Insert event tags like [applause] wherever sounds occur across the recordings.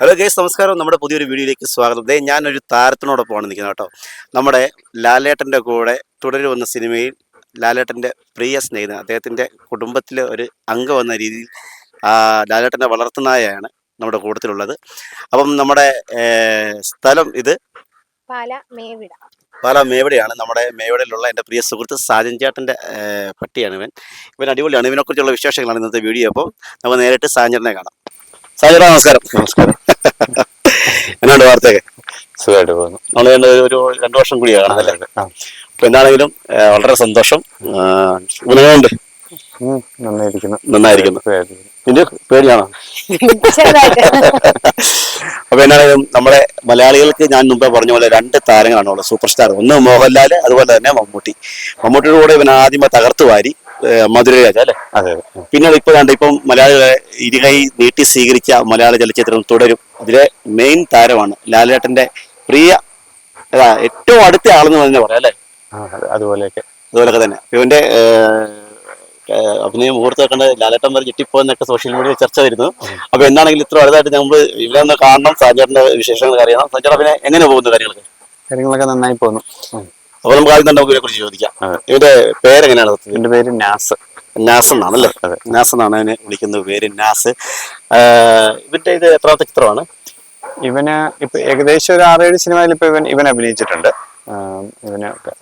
Hello guys നമസ്കാരം. നമ്മുടെ പുതിയൊരു വീഡിയോയിലേക്ക് സ്വാഗതം. ദേ ഞാനൊരു താരത്തിനോടൊപ്പമാണ് നിൽക്കുന്നത് കേട്ടോ. നമ്മുടെ ലാലേട്ടന്റെ കൂടെ തുടരുവന്ന സിനിമയിൽ ലാലേട്ടന്റെ പ്രിയ സ്നേഹിതൻ അദ്ദേഹത്തിന്റെ കുടുംബത്തിലെ ഒരു അംഗം എന്ന രീതിയിൽ ലാലേട്ടന്റെ ലാലേട്ടനെ വളർത്തുന്നതായാണ് നമ്മുടെ കൂട്ടത്തിലുള്ളത്. അപ്പം നമ്മുടെ സ്ഥലം ഇത്? പാല മേവിട. പാല മേവടയാണ്. നമ്മുടെ മേവിടയിലുള്ള എന്റെ പ്രിയ സുഹൃത്ത് സാജൻ ചേട്ടന്റെ പട്ടിയാണ് ഇവൻ. ഇവൻ അടിപൊളിയാണ്. ഇവനെക്കുറിച്ചുള്ള വിശേഷങ്ങളാണ് ഇന്നത്തെ വീഡിയോ. അപ്പോൾ നമുക്ക് നേരിട്ട് സാജൻ ചേട്ടനെ കാണാം. സാജന നമസ്കാരം. നമസ്കാരം. എന്നാണ് വാർത്തയൊക്കെ? സുഖമായിട്ട് പോകുന്നു. നമ്മൾ ഞാൻ ഒരു രണ്ടു വർഷം കൂടിയാണ്. അപ്പൊ എന്താണെങ്കിലും വളരെ സന്തോഷം. ഗുണങ്ങളുണ്ട്. ഉം, നന്നായിരിക്കുന്നു. നന്നായിരിക്കുന്നു. നിന്റെ പേടിയാണോ? [laughs] അപ്പൊ എന്നാണെങ്കിലും നമ്മുടെ മലയാളികൾക്ക് ഞാൻ മുമ്പേ പറഞ്ഞ പോലെ രണ്ട് താരങ്ങളാണ് ഉള്ളത്. സൂപ്പർ സ്റ്റാർ ഒന്ന് മോഹൻലാൽ അതുപോലെ തന്നെ മമ്മൂട്ടി. മമ്മൂട്ടിയുടെ കൂടെ ഇവൻ ആദ്യമേ തകർത്തു വാരി മധുരരാജ അല്ലെ? അതെ. പിന്നീട് ഇപ്പൊ കണ്ട ഇപ്പം മലയാളികളെ ഇരുകൈ നീട്ടി സ്വീകരിച്ച മലയാള ചലച്ചിത്രം തുടരും. അതിലെ മെയിൻ താരമാണ് ലാലേട്ടന്റെ പ്രിയ ഏതാ, ഏറ്റവും അടുത്ത ആളെന്ന് തന്നെ പറയാം അല്ലെ? അതുപോലെയൊക്കെ. അതുപോലൊക്കെ തന്നെ. ഇവന്റെ അഭിനയ മുഹൂർത്തം കണ്ട് ലാലേട്ടൻ വരെ ഞെട്ടിപ്പോന്നൊക്കെ സോഷ്യൽ മീഡിയയിൽ ചർച്ച വരുന്നു. അപ്പൊ എന്താണെങ്കിലും ഇത്ര വലുതായിട്ട് നമ്മൾ ഇവിടെ ഒന്ന് കാണണം. സാജേട്ടന്റെ വിശേഷങ്ങൾ അറിയണം. സാജേട്ട പിന്നെ എങ്ങനെ പോകുന്നു കാര്യങ്ങളൊക്കെ? കാര്യങ്ങളൊക്കെ നന്നായി പോകുന്നു. അപ്പൊ നമുക്ക് ആദ്യം തന്നെ നമുക്ക് കുറിച്ച് ചോദിക്കാം. ഇവന്റെ പേരെങ്ങനെയാണ്? എന്റെ പേര് നാസ്. നാസ് എന്നാണല്ലേ? അതെ. നാസ് എന്നാണ് അതിനെ വിളിക്കുന്നത്. പേര് നാസ്. ഇവന്റെ ഇത് എത്രാമത്തെ ചിത്രമാണ്? ഇവന് ഇപ്പൊ ഏകദേശം ഒരു ആറേഴ് സിനിമയിൽ ഇപ്പൊ ഇവൻ ഇവൻ അഭിനയിച്ചിട്ടുണ്ട്. ക-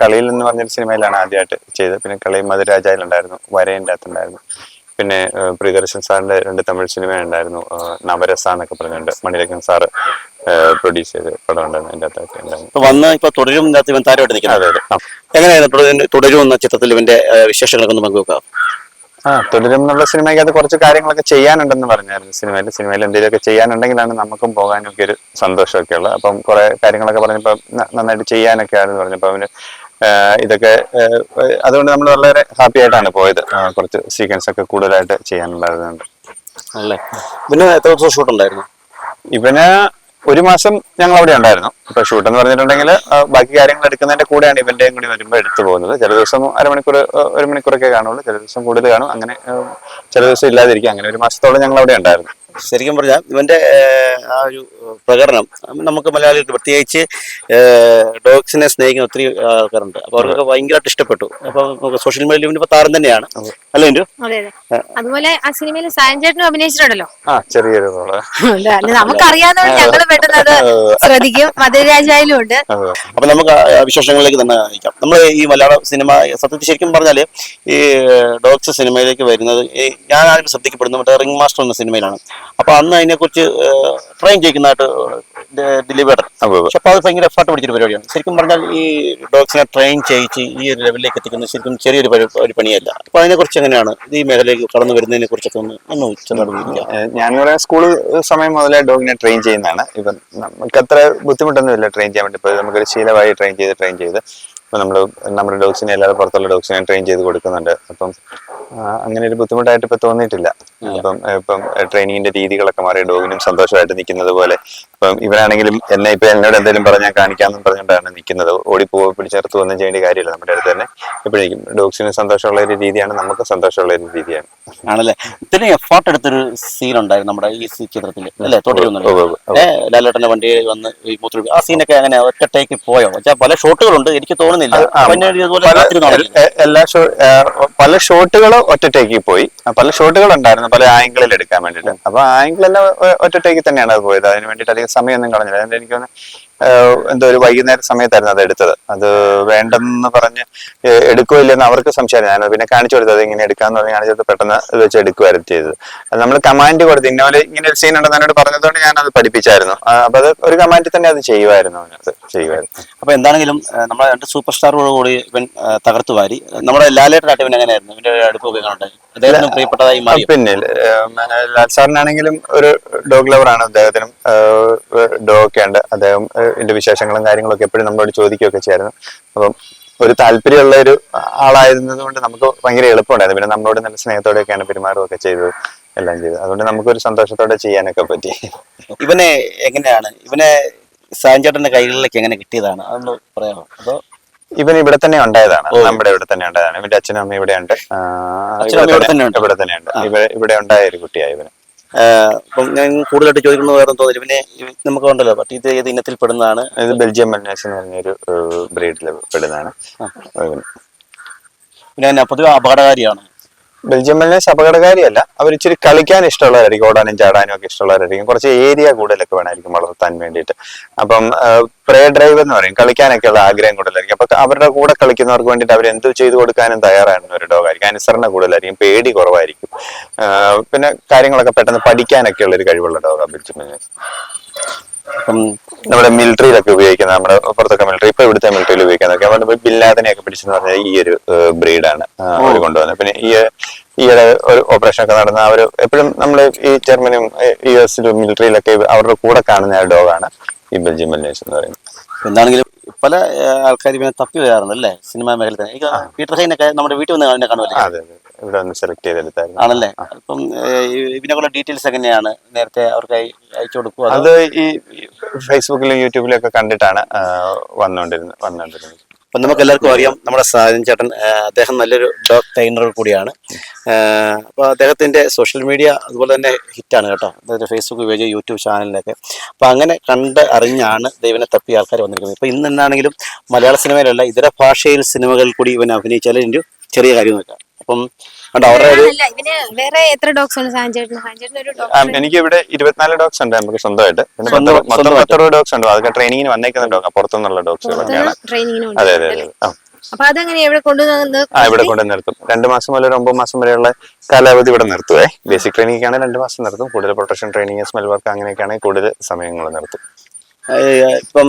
കളിയിൽ എന്ന് പറഞ്ഞൊരു സിനിമയിലാണ് ആദ്യമായിട്ട് ചെയ്തത്. പിന്നെ കളി മധുരാജായിലുണ്ടായിരുന്നു വരേന്റെ അകത്തുണ്ടായിരുന്നു. പിന്നെ പ്രിയദർശൻ സാറിന്റെ രണ്ട് തമിഴ് സിനിമ ഉണ്ടായിരുന്നു നവരസ എന്നൊക്കെ പറഞ്ഞുകൊണ്ട് മണിരത്നം സാറ് പ്രൊഡ്യൂസ് ചെയ്ത് പടം ഉണ്ടായിരുന്നു അതിന്റെ അകത്തൊക്കെ ഉണ്ടായിരുന്നു. ഇപ്പൊ വന്ന് ഇപ്പൊ തുടരും ഇവൻ താരമായിട്ട് നിൽക്കുന്നത്. എങ്ങനെയാണ് തുടരും- എന്ന ചിത്രത്തിൽ ഇവന്റെ വിശേഷങ്ങളൊക്കെ ഒന്ന് പങ്കുവെക്കാം ആ തുടരും എന്നുള്ള സിനിമയ്ക്കകത്ത് കുറച്ച് കാര്യങ്ങളൊക്കെ ചെയ്യാനുണ്ടെന്ന് പറഞ്ഞായിരുന്നു സിനിമയിൽ. സിനിമയിൽ എന്തെങ്കിലുമൊക്കെ ചെയ്യാനുണ്ടെങ്കിലാണ് നമുക്കും പോകാനൊക്കെ ഒക്കെ ഒരു സന്തോഷമൊക്കെ ഉള്ളത്. അപ്പം കുറെ കാര്യങ്ങളൊക്കെ പറഞ്ഞപ്പോൾ നന്നായിട്ട് ചെയ്യാനൊക്കെ ആണെന്ന് പറഞ്ഞപ്പോൾ അവന് ഇതൊക്കെ അതുകൊണ്ട് നമ്മൾ വളരെ ഹാപ്പി ആയിട്ടാണ് പോയത്. കുറച്ച് സീക്വൻസ് ഒക്കെ കൂടുതലായിട്ട് ചെയ്യാനുണ്ടായിരുന്നുണ്ട് അല്ലേ? പിന്നെ എത്ര ദിവസം ഷൂട്ട് ഉണ്ടായിരുന്നു ഇവന് ഒരു മാസം ഞങ്ങൾ അവിടെ ഉണ്ടായിരുന്നു. ഇപ്പൊ ഷൂട്ട് എന്ന് പറഞ്ഞിട്ടുണ്ടെങ്കിൽ ബാക്കി കാര്യങ്ങൾ എടുക്കുന്നതിന്റെ കൂടെയാണ് ഇവന്റെയും കൂടി വരുമ്പോൾ എടുത്തു പോകുന്നത്. ചില ദിവസം അരമണിക്കൂർ ഒരു മണിക്കൂറൊക്കെ കാണുള്ളൂ. ചില ദിവസം കൂടുതൽ കാണും. അങ്ങനെ ചില ദിവസം ഇല്ലാതിരിക്കും. അങ്ങനെ ഒരു മാസത്തോളം ഞങ്ങൾ അവിടെ ഉണ്ടായിരുന്നു. ശരിക്കും പറഞ്ഞാൽ ഇവന്റെ ആ ഒരു പ്രകടനം. നമുക്ക് മലയാളികൾക്ക് പ്രത്യേകിച്ച് ഡോഗ്സിനെ സ്നേഹിക്കുന്ന ഒത്തിരി ആൾക്കാരുണ്ട്. അപ്പൊ അവർക്കൊക്കെ ഭയങ്കരമായിട്ട് ഇഷ്ടപ്പെട്ടു. അപ്പൊ നമുക്ക് സോഷ്യൽ മീഡിയയിൽ ഇവന്റെ ഇപ്പൊ താരം തന്നെയാണ്. അല്ലേ ഇൻഡു അതെ അതെ. അതുപോലെ ആ സിനിമയിൽ സായൻ ചേട്ടനും അഭിനയിച്ചിട്ടുണ്ടല്ലോ? ആ ചെറിയൊരു നമുക്കറിയാവുന്നതുകൊണ്ട് പെട്ടെന്ന് അത് ശ്രദ്ധിക്കും. ഉണ്ട്. അപ്പൊ നമുക്ക് വിശേഷങ്ങളിലേക്ക് തന്നെ അയക്കാം. നമ്മൾ ഈ മലയാള സിനിമ സത്യത്തിൽ ശരിക്കും പറഞ്ഞാൽ ഈ ഡോക്സ് സിനിമയിലേക്ക് വരുന്നത് ഈ ഞാൻ ആരും ശ്രദ്ധിക്കപ്പെടുന്നത് മറ്റേ റിംഗ് മാസ്റ്റർ എന്ന സിനിമയിലാണ്. അപ്പൊ അന്ന് അതിനെക്കുറിച്ച് ട്രെയിൻ ചെയ്യിക്കുന്നതായിട്ട് ദിലീപേട്ടൻ ഡെലിവർ പക്ഷെ അപ്പോൾ അത് ഭയങ്കര എഫർട്ട് പിടിച്ചൊരു പരിപാടിയാണ്. ശരിക്കും പറഞ്ഞാൽ ഈ ഡോഗ്സിനെ ട്രെയിൻ ചെയ്യിച്ച് ഈ ഒരു ലെവലിലേക്ക് എത്തിക്കുന്നത് ശരിക്കും ചെറിയൊരു ഒരു പണിയല്ല. അപ്പോൾ അതിനെക്കുറിച്ച് എങ്ങനെയാണ്? ഈ മേഖലയിലേക്ക് കടന്നു വരുന്നതിനെ കുറിച്ചൊക്കെ ഒന്ന് ഒന്ന് ഏഹ് ഞാൻ പറയാം സ്കൂൾ സമയം മുതലേ ഡോഗിനെ ട്രെയിൻ ചെയ്യുന്നതാണ്. ഇപ്പം നമുക്ക് അത്ര ബുദ്ധിമുട്ടൊന്നുമില്ല ട്രെയിൻ ചെയ്യാൻ വേണ്ടി. ഇപ്പോൾ നമുക്കൊരു ശീലമായി ട്രെയിൻ ചെയ്ത് ട്രെയിൻ ചെയ്ത്. ഇപ്പം നമ്മൾ നമ്മുടെ ഡോഗ്സിനെ അല്ലാതെ പുറത്തുള്ള ഡോഗ്സിനെ ട്രെയിൻ ചെയ്ത് കൊടുക്കുന്നുണ്ട്. അപ്പം അങ്ങനെ ഒരു ബുദ്ധിമുട്ടായിട്ട് ഇപ്പം തോന്നിയിട്ടില്ല. അപ്പം ഇപ്പം ട്രെയിനിങ്ങിന്റെ രീതികളൊക്കെ മാറി ഡോഗിനും സന്തോഷമായിട്ട് നിൽക്കുന്നത് പോലെ. ഇപ്പം ഇവനാണെങ്കിലും എന്നെ ഇപ്പം എന്നോട് എന്തെങ്കിലും പറഞ്ഞാൽ കാണിക്കാമെന്നും പറഞ്ഞുകൊണ്ടാണ് നിൽക്കുന്നത്. ഓടിപ്പോ പിടിച്ചേർത്ത് ഒന്നും ചെയ്യേണ്ട കാര്യമില്ല. നമ്മുടെ അടുത്ത് തന്നെ ഇപ്പോഴേക്കും ഡോഗ്സിന് സന്തോഷമുള്ള ഒരു രീതിയാണ് നമുക്ക് സന്തോഷമുള്ള ഒരു രീതിയാണ്. ആണല്ലേ? ഇത്രയും എഫർട്ട് എടുത്തൊരു സീൻ ഉണ്ടായിരുന്നു നമ്മുടെ ഈ സി- ചിത്രത്തിൽ. അല്ലേ. ലാലേട്ടന്റെ വണ്ടി വന്ന് ഈ മൂത്ര ആ സീനൊക്കെ അങ്ങനെ ഒറ്റ ടേക്ക് പോയോ? പല ഷോട്ടുകളുണ്ട് എനിക്ക് തോന്നുന്നില്ല നടക്കില്ല. എല്ലാ പല ഷോട്ടുകൾ ഒറ്റ ടേക്കിൽ പോയി പല ഷോട്ടുകൾ ഉണ്ടായിരുന്നു പല ആംഗിളിൽ എടുക്കാൻ വേണ്ടിട്ട് അപ്പൊ ആംഗിൾ എല്ലാം ഒറ്റ ടേക്കിൽ തന്നെയാണ് അത് പോയത്. അതിന് വേണ്ടിയിട്ട് അധികം സമയമൊന്നും കളഞ്ഞില്ല. അതുകൊണ്ട് എനിക്ക് തോന്നുന്നു എന്തോ ഒരു വൈകുന്നേര സമയത്തായിരുന്നു അത് എടുത്തത്. അത് വേണ്ടെന്ന് പറഞ്ഞ് എടുക്കുകയില്ലെന്ന് അവർക്ക് സംശയമായിരുന്നു. ഞാൻ പിന്നെ കാണിച്ചു കൊടുത്തത് ഇങ്ങനെ എടുക്കാന്ന് പറഞ്ഞ് കാണിച്ചത് പെട്ടെന്ന് വെച്ച് എടുക്കുമായിരുന്നു ചെയ്തത്. അത് നമ്മൾ കമാൻഡ് കൊടുത്ത് ഇന്നോലെ ഇങ്ങനെ ഒരു സീൻ ഉണ്ടെന്ന് എന്നോട് പറഞ്ഞതുകൊണ്ട് ഞാൻ അത് പഠിപ്പിച്ചായിരുന്നു അപ്പൊ അത് ഒരു കമാൻഡിൽ തന്നെ അത് ചെയ്യുമായിരുന്നു അത് ചെയ്യുമായിരുന്നു അപ്പൊ എന്താണെങ്കിലും നമ്മളെ രണ്ട് സൂപ്പർ സ്റ്റാറോട് കൂടി ഇവൻ തകർത്തു വാരി. നമ്മുടെ ലാലേട്ടനായിട്ട് ഇവൻ എങ്ങനെയായിരുന്നു? ഇവന്റെ അടുപ്പൊക്കെ കാണട്ടെ അദ്ദേഹത്തിന് പ്രിയപ്പെട്ടതായി മാറി പിന്നെ ലാൽ സാറിനാണെങ്കിലും ഒരു ഡോഗ് ലവറാണ് അദ്ദേഹത്തിനും ഡോഗ് ഒക്കെ ഉണ്ട്. അദ്ദേഹം ഇതിന്റെ വിശേഷങ്ങളും കാര്യങ്ങളും ഒക്കെ എപ്പോഴും നമ്മളോട് ചോദിക്കുകയൊക്കെ ചെയ്യായിരുന്നു. അപ്പം ഒരു താല്പര്യമുള്ള ഒരു ആളായിരുന്നത് കൊണ്ട് നമുക്ക് ഭയങ്കര എളുപ്പമുണ്ടായിരുന്നു. പിന്നെ നമ്മളോട് നല്ല സ്നേഹത്തോടെയൊക്കെയാണ് പെരുമാറുകയൊക്കെ ചെയ്തത് എല്ലാം ചെയ്തത്. അതുകൊണ്ട് നമുക്കൊരു സന്തോഷത്തോടെ ചെയ്യാനൊക്കെ പറ്റി. ഇവനെ എങ്ങനെയാണ്? ഇവനെ സാഞ്ചേട്ടന്റെ കൈകളിലേക്ക് എങ്ങനെ കിട്ടിയതാണ്? അതൊന്ന് പറയാമോ? അതോ ഇവൻ ഇവിടെ തന്നെ ഉണ്ടായതാണ്. നമ്മുടെ ഇവിടെ തന്നെ ഉണ്ടായതാണ്. ഇവന്റെ അച്ഛനും അമ്മയും ഇവിടെ ഉണ്ട്. ഇവിടെ തന്നെ ഉണ്ട്? ഇവിടെ ഇവിടെ ഇവിടെ ഉണ്ടായ ഒരു കുട്ടിയായി ഇവന്. അപ്പം ഞാൻ കൂടുതലായിട്ട് ചോദിക്കുന്നത് വേറെ തോന്നില്ല പിന്നെ നമുക്ക് ഉണ്ടല്ലോ പട്ടി ഇത് ഏത് ഇനത്തിൽ പെടുന്നതാണ്? ഇത് ബെൽജിയം മെൽനാക്സ് എന്ന് പറഞ്ഞൊരു ബ്രീഡിൽ പെടുന്നതാണ്. പിന്നെ പൊതുവെ അപകടകാരിയാണ് ബെൽജിയം മൽനേഴ്സ് അപകടകാരിയല്ല അവർ ഇച്ചിരി കളിക്കാൻ ഇഷ്ടമുള്ളവരായിരിക്കും ഓടാനും ചാടാനും ഒക്കെ ഇഷ്ടമുള്ളവരായിരിക്കും. കുറച്ച് ഏരിയ കൂടുതലൊക്കെ വേണമായിരിക്കും വളർത്താൻ വേണ്ടിയിട്ട്. അപ്പം പ്രേ ഡ്രൈവ് എന്ന് പറയും കളിക്കാനൊക്കെയുള്ള ആഗ്രഹം കൂടുതലായിരിക്കും. അപ്പൊ അവരുടെ കൂടെ കളിക്കുന്നവർക്ക് വേണ്ടിയിട്ട് അവർ എന്ത് ചെയ്തു കൊടുക്കാനും തയ്യാറാണ് ഒരു ഡോഗായിരിക്കും അനുസരണ കൂടുതലായിരിക്കും പേടി കുറവായിരിക്കും. പിന്നെ കാര്യങ്ങളൊക്കെ പെട്ടെന്ന് പഠിക്കാനൊക്കെ ഉള്ള ഒരു കഴിവുള്ള ഡോഗാണ് ബെൽജിയം മൽനേഴ്സ് അപ്പം നമ്മുടെ മിലിറ്ററിയിലൊക്കെ ഉപയോഗിക്കുന്ന നമ്മുടെ പുറത്തൊക്കെ മിലിറ്ററി ഇപ്പൊ ഇവിടുത്തെ മിലിറ്ററിയിൽ ഉപയോഗിക്കുന്നതൊക്കെ നമ്മുടെ ബില്ലാദിനെയൊക്കെ പിടിച്ചെന്ന് പറഞ്ഞാൽ ഈ ഒരു ബ്രീഡാണ് അവർ കൊണ്ടുവന്നത് പിന്നെ ഈ ഈയിടെ ഒരു ഓപ്പറേഷൻ ഒക്കെ നടന്ന അവർ എപ്പോഴും നമ്മൾ ഈ ജർമ്മനിയും യു എസിലും മിലിറ്ററിയിലൊക്കെ അവരുടെ കൂടെ കാണുന്ന ഡോഗാണ് ഈ ബെൽജിയം മൽനേഴ്സ് എന്ന് പറയുന്നത്. എന്താണെങ്കിലും പല ആൾക്കാരും തപ്പി വരാറുണ്ട് അല്ലേ? സിനിമാ മേഖലയിൽ തന്നെ. പീറ്റർ ഹൈനൊക്കെ നമ്മുടെ വീട്ടിൽ വന്ന് കാണുന്ന കാണുമല്ലേ? ഇവിടെ ഒന്ന് സെലക്ട് ചെയ്തെടുത്തായിരുന്നു. ആണല്ലേ? അപ്പം ഇതിനെക്കുള്ള ഡീറ്റെയിൽസ് എങ്ങനെയാണ് നേരത്തെ അവർക്ക് അയ- അയച്ചു കൊടുക്കുക അത്? ഈ ഫേസ്ബുക്കിലും യൂട്യൂബിലും ഒക്കെ കണ്ടിട്ടാണ് വന്നുകൊണ്ടിരുന്നത് വന്നുകൊണ്ടിരുന്നത് അപ്പം നമുക്ക് എല്ലാവർക്കും അറിയാം നമ്മുടെ സാജൻ ചേട്ടൻ അദ്ദേഹം നല്ലൊരു ഡോഗ് ട്രെയിനർ കൂടിയാണ്. അപ്പോൾ അദ്ദേഹത്തിന്റെ സോഷ്യൽ മീഡിയ അതുപോലെ തന്നെ ഹിറ്റാണ് കേട്ടോ. അതായത് ഫേസ്ബുക്ക് പേജ് യൂട്യൂബ് ചാനലിലൊക്കെ അപ്പോൾ അങ്ങനെ കണ്ട് അറിഞ്ഞാണ് ദൈവനെ തപ്പി ആൾക്കാർ വന്നിരിക്കുന്നത്. ഇപ്പോൾ ഇന്ന് എന്നാണെങ്കിലും മലയാള സിനിമയിലല്ല ഇതര ഭാഷയിൽ സിനിമകൾ കൂടി ഇവൻ അഭിനയിച്ചാൽ ചെറിയ ചെറിയ കാര്യമൊന്നുമില്ല അപ്പം അവരുടെ ഒരു ഇവന് വേറെ എത്ര ഡോഗ്സ് ഉണ്ട്? സാഞ്ചേട്ടന് സാഞ്ചേട്ടന് ഒരു ആ, എനിക്ക് ഇവിടെ ഇരുപത്തിനാല് ഡോഗ്സ് ഉണ്ട് നമുക്ക് സ്വന്തമായിട്ട്. പിന്നെ സ്വന്തം- മൊത്തം സ്വന്തമായിട്ട്. പത്തറുപത് ഡോഗ്സ് ഉണ്ട്. അതൊക്കെ ട്രെയിനിങ്ങിന് വന്നേക്കുന്ന ഡോഗ് പുറത്തുനിന്നുള്ള ഡോഗ്സുകളൊക്കെയാണ് ട്രെയിനിങ്ങിന് അതെ അതെ അതെ. ആ അപ്പൊ അതെങ്ങനെ കൊണ്ടുവന്ന് ആ ഇവിടെ കൊണ്ട് നിർത്തും. രണ്ട് മാസം മുതൽ ഒരു ഒമ്പത് മാസം വരെയുള്ള കാലാവധി ഇവിടെ നിർത്തുവേ. ബേസിക് ട്രെയിനിങ് ആണ് രണ്ട് മാസം നിർത്തും. കൂടുതൽ പ്രൊട്ടക്ഷൻ ട്രെയിനിങ് സ്മെൽ വർക്ക് അങ്ങനെയൊക്കെയാണെങ്കിൽ കൂടുതൽ സമയങ്ങൾ നിർത്തും. ഇപ്പം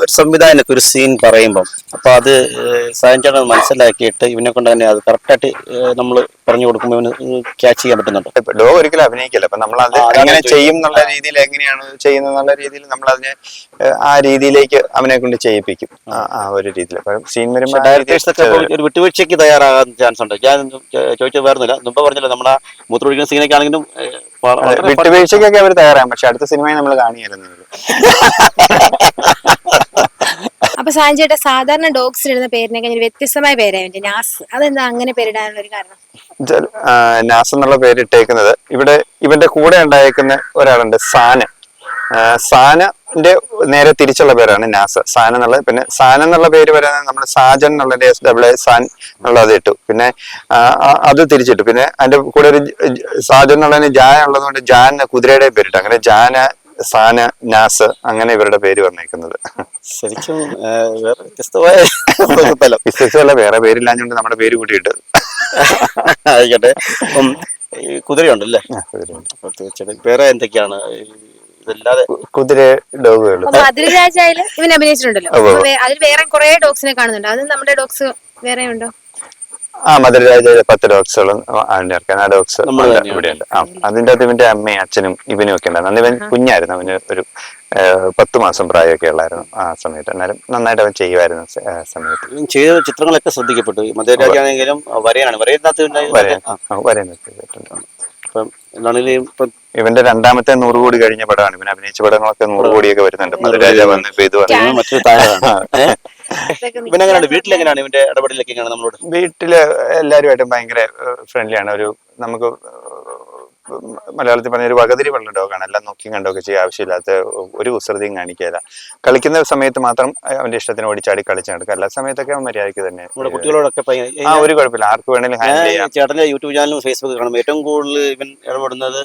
ഒരു സംവിധായകനൊക്കെ ഒരു സീൻ പറയുമ്പം അപ്പൊ അത് സായൻ ചേട്ടൻ മനസ്സിലാക്കിയിട്ട് ഇവനെ കൊണ്ട് തന്നെ അത് കറക്റ്റായിട്ട് നമ്മൾ പറഞ്ഞു കൊടുക്കുമ്പോൾ ഇവന് ക്യാച്ച് ചെയ്യാൻ പറ്റുന്നുണ്ട്. ഡോഗ് ഒരിക്കലും അഭിനയിക്കില്ല. അപ്പൊ നമ്മൾ അത് ചോദിച്ചത്. ചെയ്യും എന്നുള്ള രീതിയിൽ എങ്ങനെയാണ് ചെയ്യുന്നത് എന്നുള്ള രീതിയിൽ നമ്മൾ അതിനെ ആ രീതിയിലേക്ക് അവനെ കൊണ്ട് ചെയ്യിപ്പിക്കും. ആ ഒരു രീതിയിൽ. അപ്പം സീൻ വരുമ്പോൾ ഒരു വിട്ടുവീഴ്ചയ്ക്ക് തയ്യാറാകാൻ ചാൻസ് ഉണ്ട്. ഞാൻ ചോദിച്ചത് വേറൊന്നുമില്ല മുമ്പ് പറഞ്ഞല്ലോ നമ്മുടെ മൂത്രമൊഴിക്കുന്ന സീനൊക്കെ ആണെങ്കിലും വിട്ടുവീഴ്ചയ്ക്കൊക്കെ അവർ തയ്യാറാകും. പക്ഷെ അടുത്ത സിനിമയെ നമ്മൾ കാണിയായിരുന്നു. [laughs] അപ്പൊ സാഞ്ചേട്ട സാധാരണ ഡോഗ്സിന് ഇടുന്ന പേരിനൊക്കെ ഒരു വ്യത്യസ്തമായ പേരായിട്ട് നാസ്. അതെന്താ അങ്ങനെ പേരിടാനുള്ള ഒരു കാരണം? നാസ് എന്നുള്ള പേര് ഇട്ടേക്കുന്നത് ഇവിടെ ഇവന്റെ കൂടെ ഉണ്ടായേക്കുന്ന ഒരാളുണ്ട് സാന. സാനന്റെ നേരെ തിരിച്ചുള്ള പേരാണ് നാസ്. സാന എന്നുള്ളത് പിന്നെ സാന എന്നുള്ള പേര് വരുന്നത് നമ്മൾ സാജൻ എന്നുള്ള എസ് ഡബ്ല്യു സാൻ എന്നുള്ളത് ഇട്ടു. പിന്നെ അത് തിരിച്ചിട്ടു. പിന്നെ അതിന്റെ കൂടെ ഒരു സാജൻ എന്നുള്ളതിന് ജാൻ ഉള്ളതുകൊണ്ട് ജാൻ കുതിരയുടെ പേരിട്ടു. അങ്ങനെ ജാന സാന നാസ് അങ്ങനെ ഇവരുടെ പേര് പറഞ്ഞേക്കുന്നത്. ശരിക്കും വേറെ വ്യത്യസ്തമായ സ്ഥലം ബിസിനസ് വേറെ പേരില്ലാഞ്ഞുകൊണ്ട് നമ്മുടെ പേര് കൂട്ടിയിട്ട് ആയിക്കോട്ടെ. അപ്പം ഈ കുതിരയുണ്ടല്ലേ? തീർച്ചയായിട്ടും വേറെ എന്തൊക്കെയാണ്? ഇതല്ലാതെ കുതിര ഡോഗുകൾ അപ്പൊ മധുരരാജായാലും ഇവൻ അഭിനയിച്ചിട്ടുണ്ടല്ലോ. അതിൽ വേറെ കുറെ ഡോഗ്സിനെ കാണുന്നുണ്ട്. അത് നമ്മുടെ ഡോഗ്സ് വേറെ ഉണ്ടോ ആ മധുരരാജയിലെ പത്ത് ഡോഗ്സുകളും അതിന്റെ ഇറക്കാൻ. ആ ഡോഗ്സ് ഇവിടെ ഉണ്ട് ആ അതിന്റെ അകത്ത് ഇവന്റെ അമ്മയും അച്ഛനും ഇവനും ഒക്കെ ഉണ്ടായിരുന്നു. അന്ന് ഇവൻ കുഞ്ഞായിരുന്നു. അവന് ഒരു പത്ത് മാസം പ്രായമൊക്കെ ഉള്ളായിരുന്നു ആ സമയത്ത്. എന്നാലും നന്നായിട്ട് അവൻ ചെയ്യുമായിരുന്നു സമയത്ത്. ചെയ്ത ചിത്രങ്ങളൊക്കെ ശ്രദ്ധിക്കപ്പെട്ടു. മധുരരാജാണെങ്കിലും വരയാണ്. വരയിനകത്ത് വരയാണ്. വരാൻ അപ്പം എന്താണെങ്കിലും ഇപ്പം ഇവന്റെ രണ്ടാമത്തെ നൂറ് കോടി കഴിഞ്ഞ പടമാണ്. ഇവൻ അഭിനയിച്ച പടങ്ങളൊക്കെ നൂറ് കോടിയൊക്കെ വരുന്നുണ്ട്. മധുരാജ വന്ന് ഇത് വന്നു? ഇവനെങ്ങനെയാണ് വീട്ടിലെങ്ങനെയാണ് ഇവന്റെ ഇടപെടലൊക്കെ നമ്മളോട്? വീട്ടിൽ എല്ലാരുമായിട്ടും ഭയങ്കര ഫ്രണ്ട്ലിയാണ് ഒരു നമുക്ക് മലയാളത്തിൽ പറഞ്ഞ ഒരു വകതിരിവുള്ള ഡോഗാണ്. എല്ലാം നോക്കിയും കണ്ടൊക്കെ ചെയ്യാൻ ആവശ്യമില്ലാത്ത ഒരു കുസൃതിയും കാണിക്കില്ല കളിക്കുന്ന സമയത്ത് മാത്രം അവന്റെ ഇഷ്ടത്തിന് ഓടിച്ചാടി കളിച്ചു നടക്കുക എല്ലാ സമയത്തൊക്കെ അവൻ മര്യാദയ്ക്ക് തന്നെ നമ്മുടെ കുട്ടികളോടൊക്കെ ആ ഒരു കുഴപ്പമില്ല. ആർക്ക് വേണേലും ചേട്ടന്റെ യൂട്യൂബ് ചാനലും ഫേസ്ബുക്ക് കാണുമ്പോൾ ഏറ്റവും കൂടുതൽ ഇവൻ ഇടപെടുന്നത്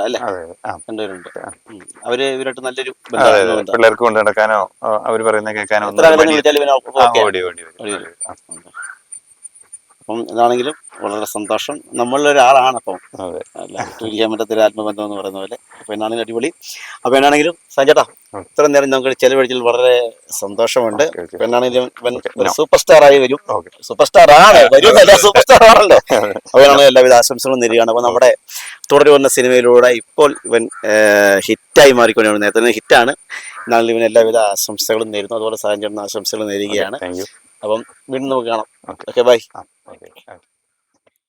അല്ലേ? രണ്ടുപേരുണ്ട്. അവർ ഇവരായിട്ട് നല്ലൊരു പിള്ളേർക്ക് കൊണ്ട് നടക്കാനോ അവർ പറയുന്ന കേൾക്കാനോ ഓടി ഓടി ഓടി. അപ്പം ഇതാണെങ്കിലും വളരെ സന്തോഷം. നമ്മളിലൊരാളാണ് അപ്പം. തുല്യാൻ പറ്റത്തൊരു ആത്മബന്ധം എന്ന് പറയുന്ന പോലെ. അപ്പം എന്നാണെങ്കിലും അടിപൊളി. അപ്പം എന്നാണെങ്കിലും സഞ്ചേട്ടാ ഇത്രയും ഇത്ര നേരം നമുക്ക് ചെലവഴിച്ചതിൽ വളരെ സന്തോഷമുണ്ട്. എന്നാണെങ്കിലും സൂപ്പർ സ്റ്റാർ ആയി വരും. സൂപ്പർ സ്റ്റാർ ആണ് വരും സൂപ്പർ സ്റ്റാർ ആണല്ലോ അവനാണ് എല്ലാവിധ ആശംസകളും നേരുകയാണ്. അപ്പം നമ്മുടെ തുടർന്ന് വന്ന സിനിമയിലൂടെ ഇപ്പോൾ ഇവൻ ഹിറ്റായി മാറിക്കൊണ്ടാണ് നേരത്തെ ഹിറ്റാണ്. എന്നാലും ഇവൻ എല്ലാവിധ ആശംസകളും നേരുന്നു. അതുപോലെ സാഹചര്യം ആശംസകൾ നേരുകയാണ്. അപ്പം വീണ്ടും നമുക്ക് കാണാം. ഓക്കെ. ബൈ. ആ ഓക്കെ